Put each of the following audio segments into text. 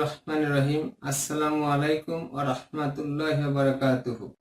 রহমান রহিম। আসসালামু আলাইকুম ও রহমতুল্লাহ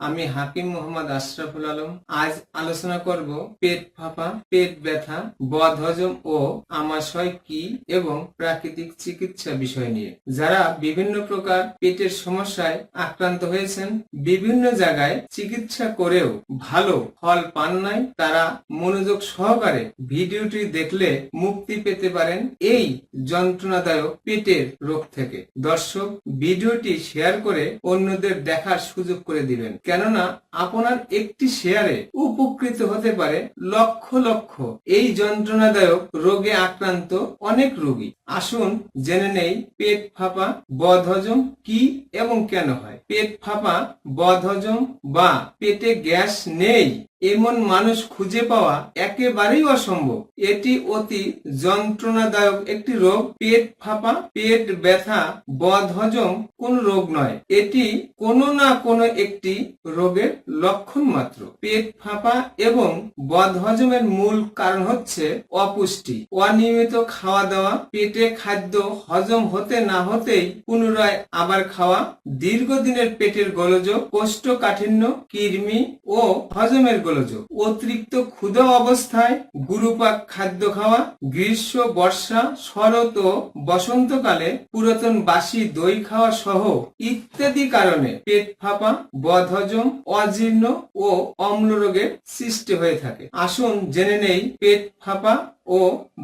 আমি হাকিম মোহাম্মদ আশরাফুল আলম। আজ আলোচনা করব পেট ফাঁপা, পেট ব্যথা, বদহজম ও আমাশয় কি এবং প্রাকৃতিক চিকিৎসা বিষয় নিয়ে। যারা বিভিন্ন প্রকার পেটের সমস্যায় আক্রান্ত হয়েছেন, বিভিন্ন জায়গায় চিকিৎসা করেও ভালো ফল পান নাই, তারা মনোযোগ সহকারে ভিডিওটি দেখলে মুক্তি পেতে পারেন। এই যন্ত্রণাদায়ক পেটের রোগ থেকে। দর্শক, ভিডিওটি শেয়ার করে অন্যদের দেখার সুযোগ করে দিবেন। কেননা, আপনার একটি শেয়ারে উপকৃত হতে পারে লক্ষ লক্ষ। এই যন্ত্রণাদায়ক রোগে আক্রান্ত অনেক রোগী। আসুন জেনে নেই পেট ফাঁপা বদহজম কি এবং কেন হয়। পেট ফাঁপা বদহজম বা পেটে গ্যাস নেই। এমন মানুষ খুঁজে পাওয়া একেবারেই অসম্ভব। এটি অতি যন্ত্রণাদায়ক একটি রোগ। পেট ফাঁপা, পেট ব্যথা বদহজম কোন রোগ নয়। এটি কোনো না কোনো একটি রোগের লক্ষণ মাত্র। পেট ফাঁপা এবং বদহজমের মূল কারণ হচ্ছে অপুষ্টি। অনিয়মিত খাওয়া দাওয়া পেটে খাদ্য হজম হতে না হতেই পুনরায় আবার খাওয়া, দীর্ঘদিনের পেটের গোলযোগ, কোষ্ঠকাঠিন্য, কৃমি ও হজমের গোলযোগ অতিরিক্ত ক্ষুধা অবস্থায় গুরুপাক খাদ্য খাওয়া, গ্রীষ্ম, বর্ষা, শরৎ ও বসন্তকালে পুরাতন বাসি দই খাওয়া সহ ইত্যাদি কারণে পেট ফাঁপা, বদহজম, অজীর্ণ ও অম্ল রোগের সৃষ্টি হয়ে থাকে। আসুন জেনে নেই পেট ফাঁপা ও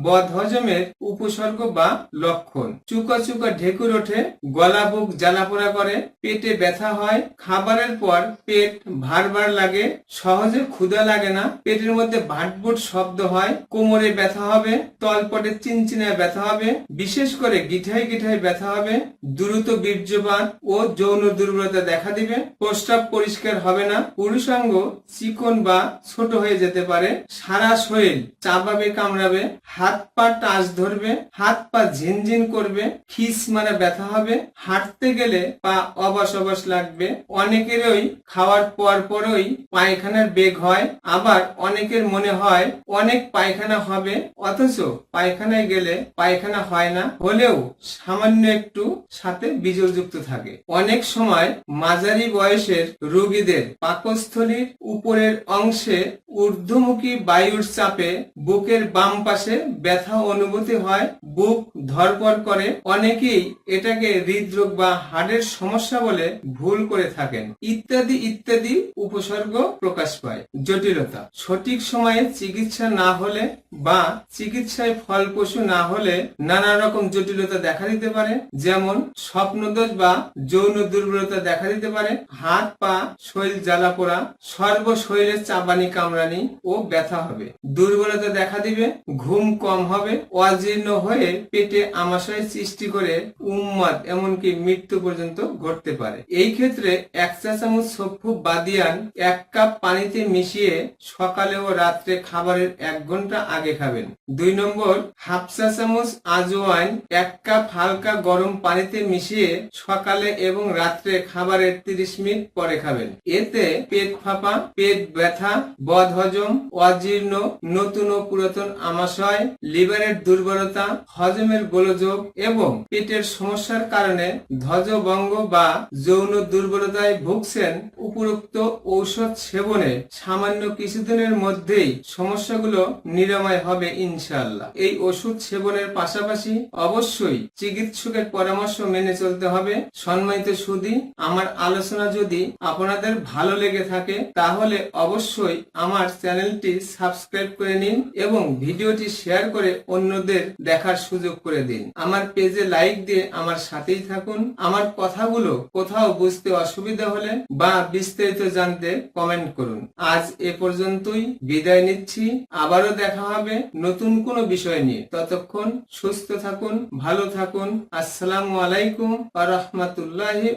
বদহজমের উপসর্গ বা লক্ষণ। চুকা চুকা ঢেকুর ওঠে, গলা বুক জ্বালাপোড়া করে, পেটে ব্যথা হয়, খাবারের পর পেট ভার ভার লাগে, সহজে ক্ষুধা লাগে না, পেটের মধ্যে ভাটভুট শব্দ হয়, কোমরে ব্যথা হবে, তলপটে চিনচিনায় ব্যথা হবে, বিশেষ করে গিঠায় গিঠায় ব্যথা হবে, দ্রুত বীর্যপাত ও যৌন দুর্বলতা দেখা দিবে, প্রস্রাব পরিষ্কার হবে না, পুরুষাঙ্গ চিকন বা ছোট হয়ে যেতে পারে, সারা শরীর চাপাবে কামড়াবে, হাত পা টাচ ধরবে, হাত পা ঝিনঝিন করবে, খিস মানে ব্যথা হবে, হাঁটতে গেলে পা অবশ অবশ লাগবে, অনেকেরই খাওয়ার পর পরই পায়খানার বেগ হয়, আবার অনেকের মনে হয় অনেক পায়খানা হবে, অথচ পায়খানায় গেলে পায়খানা হয় না, হলেও সামান্য একটু সাথে বিজলযুক্ত থাকে। অনেক সময় মাঝারি বয়সের রোগীদের পাকস্থলীর উপরের অংশে ঊর্ধ্বমুখী বায়ুর চাপে বুকের বাম পাশে ব্যথা অনুভূতি হয়, বুক ধরপড় করে। অনেকেই এটাকে হৃদরোগ বা হার্টের সমস্যা বলে ভুল করে থাকেন। ইত্যাদি ইত্যাদি উপসর্গ প্রকাশ পায়। জটিলতা। সঠিক সময়ে চিকিৎসা না হলে বা চিকিৎসায় ফলপ্রসূ না হলে নানা রকম জটিলতা দেখা দিতে পারে, যেমন স্বপ্নদোষ বা যৌন দুর্বলতা দেখা দিতে পারে, হাত, পা, শরীর জ্বালা পোড়া সর্ব শরীরে চাবানি কামড়ানি ও ব্যথা হবে। দুর্বলতা দেখা দিবে, ঘুম কম হবে, অজীর্ণ হয়ে পেটে আমাশয় সৃষ্টি করে উম্মাদ এমনকি মৃত্যু পর্যন্ত ঘটতে পারে। এই ক্ষেত্রে এক চা চামচ সফু বাদিয়ান এক কাপ পানিতে মিশিয়ে সকালে ও রাত্রে খাবারের এক ঘণ্টা আগে খাবেন। দুই নম্বর হাফ চা চামচ আজওয়াইন এক কাপ হালকা গরম পানিতে মিশিয়ে সকালে এবং রাত্রে খাবারের তিরিশ মিনিট পরে খাবেন। এতে পেট ফাঁপা, পেট ব্যথা বদহজম অজীর্ণ, নতুন ও পুরাতন আমাশয়, লিভারের দুর্বলতা, হজমের গোলযোগ এবং পেটের সমস্যার কারণে ধ্বজভঙ্গ বা যৌন দুর্বলতায় ভুগছেন উপরোক্ত ঔষধ সেবনে সামান্য কিছুদিনের মধ্যেই সমস্যাগুলো নিরাময় হবে ইনশাল্লাহ এই ওষুধ সেবনের পাশাপাশি অবশ্যই চিকিৎসকের পরামর্শ মেনে চলতে হবে। সম্মানিত সুদী, আমার আলোচনা যদি আপনাদের ভালো লেগে থাকে, তাহলে অবশ্যই আমার চ্যানেলটি সাবস্ক্রাইব করে নিন এবং ভিডিওটি শেয়ার করে অন্যদের দেখার সুযোগ করে দিন। আমার পেজে লাইক দিয়ে আমার সাথেই থাকুন। আমার কথাগুলো কোথাও বুঝতে অসুবিধা হলে বা বিস্তারিত জানতে কমেন্ট করুন। আজ এ পর্যন্তই। বিদায় নিচ্ছি। আবারও দেখা হবে নতুন কোনো বিষয় নিয়ে। ততক্ষণ সুস্থ থাকুন, ভালো থাকুন। আসসালামু আলাইকুম আ রহমতুল্লাহি